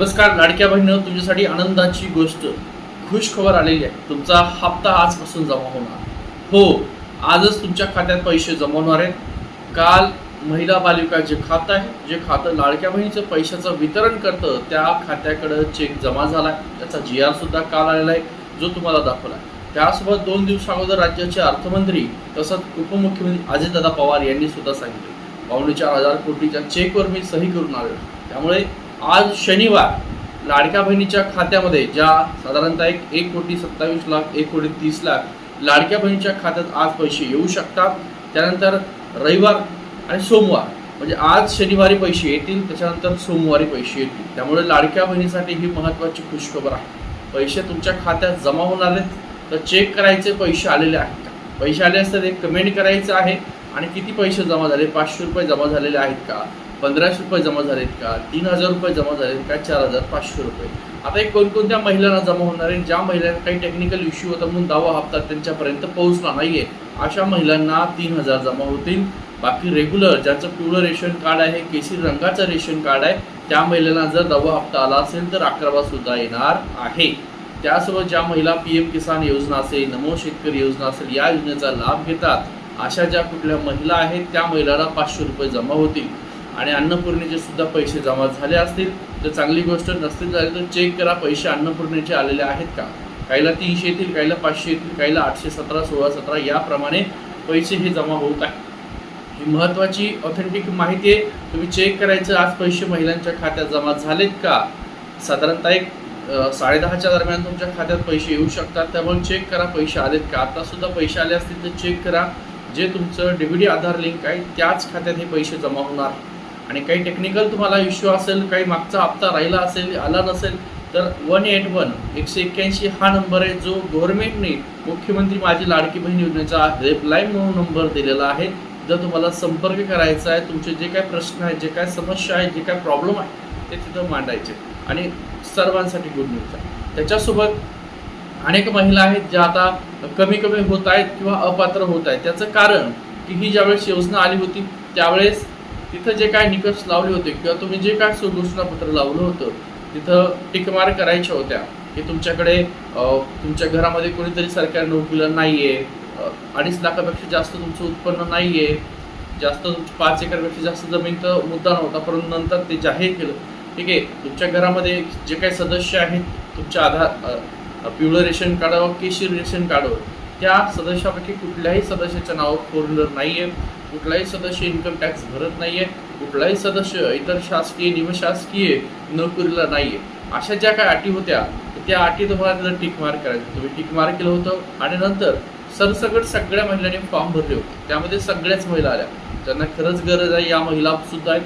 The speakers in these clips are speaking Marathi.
नमस्कार लाडक्या बहिणीनं तुमच्यासाठी आनंदाची गोष्ट. खुश खबर आलेली आहे. तुमचा हप्ता आजपासून जमा होणार. हो आजच तुमच्या खात्यात पैसे जमा होणार आहेत. काल महिला बालिका जे खातं आहे जे खातं लाडक्या बहिणीचं पैशाचं वितरण करतं त्या खात्याकडं चेक जमा झाला आहे त्याचा जी आर सुद्धा काल आलेला आहे जो तुम्हाला दाखवला आहे त्यासोबत दोन दिवस अगोदर राज्याचे अर्थमंत्री तसंच उपमुख्यमंत्री अजितदादा पवार यांनी सुद्धा सांगितले. पावणे चार हजार कोटीच्या चेकवर मी सही करून आलो त्यामुळे आज शनिवार लाडक्या बहिणीच्या खात्यामध्ये ज्या साधारणतः एक एक कोटी सत्तावीस लाख एक कोटी तीस लाख लाडक्या बहिणीच्या खात्यात आज पैसे येऊ शकतात. त्यानंतर रविवार आणि सोमवार म्हणजे आज शनिवारी पैसे येतील त्याच्यानंतर सोमवारी पैसे येतील. त्यामुळे लाडक्या बहिणीसाठी ही महत्त्वाची खुशखबर आहे. पैसे तुमच्या खात्यात जमा होणार आहेत तर चेक करायचे पैसे आलेले आहेत का? पैसे आले असतात एक कमेंट करायचं आहे आणि किती पैसे जमा झाले? पाचशे रुपये जमा झालेले आहेत का? पंधराशे रुपये जमा झालेत का? तीन हजार रुपये जमा झालेत का? चार हजार पाचशे रुपये. आता एक कोणकोणत्या महिलांना जमा होणार आहे? ज्या महिलांना काही टेक्निकल इश्यू होता म्हणून दावा हप्ता त्यांच्यापर्यंत पोहोचला नाहीये. अशा महिलांना तीन हजार जमा होतील. बाकी रेग्युलर ज्याचं पिवळं रेशन कार्ड आहे केसरी रंगाचं रेशन कार्ड आहे त्या महिलांना जर दवा हप्ता आला असेल तर अकरावा सुद्धा येणार आहे. त्यासोबत ज्या महिला पी एम किसान योजना असेल नमो शेतकरी योजना असेल या योजनेचा लाभ घेतात. अशा ज्या कुठल्या महिला आहेत त्या महिलांना पाचशे रुपये जमा होतील. आणि अन्नपूर्णेचे सुद्धा पैसे जमा झाले असतील. तर चांगली गोष्ट नसतील झाली तर चेक करा पैसे अन्नपूर्णेचे आलेले आहेत का? काहीला तीनशे येतील काहीला पाचशे येतील काहीला आठशे सतरा सोळा सतरा याप्रमाणे पैसे हे जमा होत आहे ही महत्त्वाची ऑथेंटिक माहिती आहे. तुम्ही चेक करायचं आज पैसे महिलांच्या खात्यात जमा झालेत का? साधारणतः एक साडेदहाच्या दरम्यान तुमच्या खात्यात पैसे येऊ शकतात. त्यामुळे चेक करा पैसे आलेत का? आतासुद्धा पैसे आले असतील तर चेक करा. जे तुमचं डी आधार लिंक आहे त्याच खात्यात हे पैसे जमा होणार. आणि काही टेक्निकल तुम्हाला इश्यू असेल काही मागचा हप्ता राहिला असेल आला नसेल तर वन एट वन एकशे एक्क्याऐंशी हा नंबर आहे जो गव्हर्नमेंटने मुख्यमंत्री माझी लाडकी बहीण योजनेचा हेल्पलाईन म्हणून नंबर दिलेला आहे. जर तुम्हाला संपर्क करायचा आहे तुमचे जे काय प्रश्न आहेत जे काय समस्या आहेत जे काय प्रॉब्लेम आहे ते तिथं मांडायचे. आणि सर्वांसाठी गुड न्यूज आहे. त्याच्यासोबत अनेक महिला आहेत ज्या आता कमी कमी होत आहेत किंवा अपात्र होत आहेत. त्याचं कारण की ही ज्यावेळेस योजना आली होती त्यावेळेस तिथं जे काय निकष लावले होते किंवा तुम्ही जे काय घोषणापत्र लावलं होतं तिथं टिकमार करायच्या होत्या की तुमच्याकडे तुमच्या घरामध्ये कोणीतरी सरकारी नोकरीला नाही आहे अडीच लाखापेक्षा जास्त तुमचं उत्पन्न नाही आहे जास्त पाच एकरपेक्षा जास्त जमीन तर मुद्दा नव्हता परंतु नंतर ते जाहीर केलं. ठीक आहे तुमच्या घरामध्ये जे काही सदस्य आहेत तुमच्या आधार पिवळं रेशन कार्डावर केशीर रेशन कार्ड त्या सदस्यापैकी कुठल्याही सदस्याच्या नावावर फोर व्हीलर नाही आहे कुठलाही सदस्य इन्कम टॅक्स भरत नाही आहे कुठलाही सदस्य इतर शासकीय निमशासकीय नोकरीला नाही आहे अशा ज्या काही अटी होत्या त्या अटी तुम्हाला तिथं टिक मार्क करायचं. तुम्ही टिक मार्क केलं होतं आणि नंतर सरसकट सगळ्या महिलांनी फॉर्म भरले होते. त्यामध्ये सगळ्याच महिला आल्या. ज्यांना खरंच गरज आहे या महिला सुद्धा आहेत.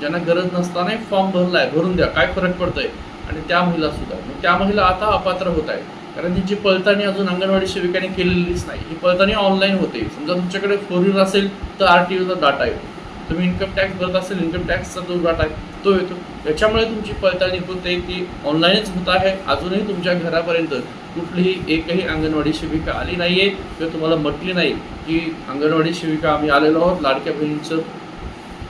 ज्यांना गरज नसतानाही फॉर्म भरला आहे भरून द्या. काय फरक पडतोय? आणि त्या महिला सुद्धा मग त्या महिला आता अपात्र होत आहेत. कारण तिची पळताणी अजून अंगणवाडी सेविकांनी केलेलीच नाही. ही पळताणी ऑनलाईन होते. समजा तुमच्याकडे फोर व्हीलर असेल तर आर टी ओचा डाटा येतो. तुम्ही इन्कम टॅक्स भरत असेल इन्कम टॅक्सचा जो डाटा आहे तो येतो. याच्यामुळे तुमची पळताणी होते ती ऑनलाईनच होत आहे. अजूनही तुमच्या घरापर्यंत कुठलीही एकही अंगणवाडी सेविका आली नाही आहे किंवा तुम्हाला म्हटली नाही की अंगणवाडी सेविका आम्ही आलेलो आहोत लाडक्या बहिणीचं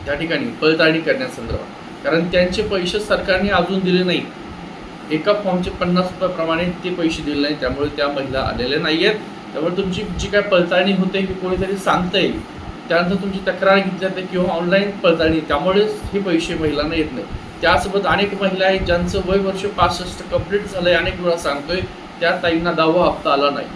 त्या ठिकाणी पळताळणी करण्यासंदर्भात. कारण त्यांचे पैसे सरकारने अजून दिले नाही एका फॉर्मचे पन्नास रुपयाप्रमाणे ते पैसे दिले नाही त्यामुळे त्या महिला आलेल्या नाही आहेत त्यामुळे तुमची जी काय पडताळणी होते की कोणीतरी सांगता येईल त्यानंतर तुमची तक्रार घेतली जाते किंवा ऑनलाईन हो, पडताळणी त्यामुळेच हे पैसे महिलांना येत नाही त्यासोबत अनेक महिला आहेत ज्यांचं वय वर्ष पासष्ट कंप्लीट झालं आहे अनेक वेळा सांगतोय त्या ताईंना दहावा हप्ता आला नाही.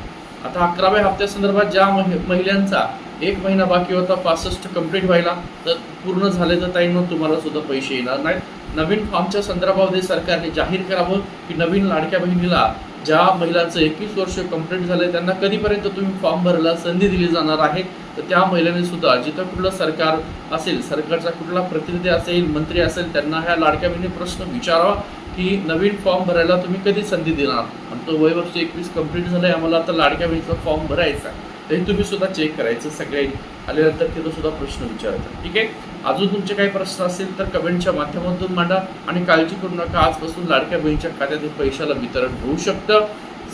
आता अकराव्या हप्त्यासंदर्भात ज्या महि महिलांचा एक महिना बाकी होता पासष्ट कंप्लीट व्हायला. तर पूर्ण झाले तर ताईंना तुम्हाला सुद्धा पैसे येणार नाहीत. नवीन फॉर्मच्या संदर्भामध्ये सरकारने जाहीर करावं की नवीन लाडक्या बहिणीला ज्या महिलाचं एकवीस वर्ष कंप्लीट झालंय त्यांना कधीपर्यंत तुम्ही फॉर्म भरायला संधी दिली जाणार आहे? तर त्या महिलांनी सुद्धा जिथं कुठलं सरकार असेल सरकारचा कुठला प्रतिनिधी असेल मंत्री असेल त्यांना ह्या लाडक्या बहिणी प्रश्न विचारावा की नवीन फॉर्म भरायला तुम्ही कधी संधी देणार? आणि तो वय वर्ष एकवीस कंप्लीट आहे आम्हाला आता लाडक्या बहिणीचा फॉर्म भरायचा आहे. तरी तुम्ही सुद्धा चेक करायचं सगळे आल्यानंतर तिथं सुद्धा प्रश्न विचारायचा ठीक आहे? अजून तुमचे काही प्रश्न असतील तर कमेंटच्या माध्यमातून मांडा आणि काळजी करू नका. आजपासून लाडक्या बहिणीच्या खात्यातून पैशाला वितरण होऊ शकतं.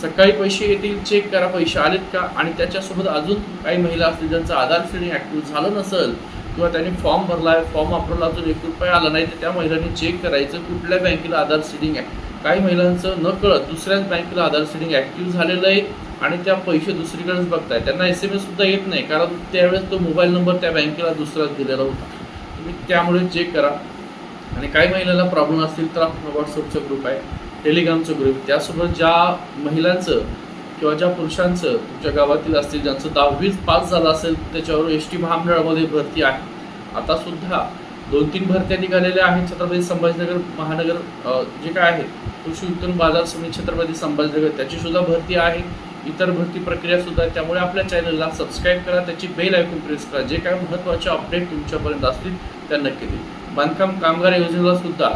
सकाळी पैसे येतील चेक करा पैसे आलेत का? आणि त्याच्यासोबत अजून काही महिला असतील ज्यांचं आधार श्रेणी ॲक्टिव्ह झालं नसेल किंवा त्यांनी फॉर्म भरला आहे फॉर्म वापरला अजून एक रुपये आला नाही तर त्या महिलांनी चेक करायचं कुठल्या बँकेला आधार सीडिंग काही महिलांचं न कळत दुसऱ्याच बँकेला आधार सीडिंग ॲक्टिव्ह झालेलं आहे आणि त्या पैसे दुसरीकडेच बघताय. त्यांना एस एम एस सुद्धा येत नाही कारण त्यावेळेस तो मोबाईल नंबर त्या बँकेला दुसराच दिलेला होता. तुम्ही त्यामुळे चेक करा. आणि काही महिलांना प्रॉब्लेम असतील तर आपला व्हॉट्सअपचा ग्रुप आहे टेलिग्रामचं ग्रुप त्यासोबत ज्या महिलांचं किंवा ज्या पुरुषांचं तुमच्या गावातील असतील ज्यांचं दहावीच पास झालं असेल त्याच्यावर एस टी महामंडळामध्ये भरती आहे. आता सुद्धा दोन तीन भरत्या निघालेल्या आहेत छत्रपती संभाजीनगर महानगर जे काय आहे कृषी उत्पन्न बाजार समिती छत्रपती संभाजीनगर त्याची सुद्धा भरती आहे. इतर भरती प्रक्रिया सुद्धा त्यामुळे आपल्या चॅनलला सबस्क्राईब करा. त्याची बेल ऐकून प्रेस करा. जे काय महत्त्वाचे अपडेट तुमच्यापर्यंत असतील त्या नक्की देईल बांधकाम कामगार योजनेला सुद्धा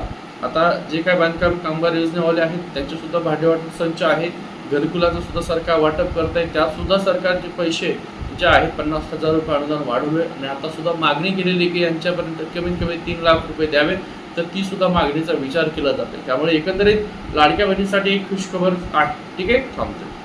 आता जे काय बांधकाम कामगार योजनेवाले आहेत त्यांचेसुद्धा भाडेवाटप संच आहे घरकुलाचं सुद्धा सरकार वाटप करत आहे त्यातसुद्धा सरकारचे पैसे जे आहेत पन्नास हजार रुपये अनुदान वाढवले आणि आता सुद्धा मागणी केलेली आहे की यांच्यापर्यंत कमीत कमी तीन लाख रुपये द्यावे तर ती सुद्धा मागणीचा विचार केला जातो. त्यामुळे एकंदरीत लाडक्या बहिणीसाठी एक खुशखबर आहे. ठीक आहे? थांबतो.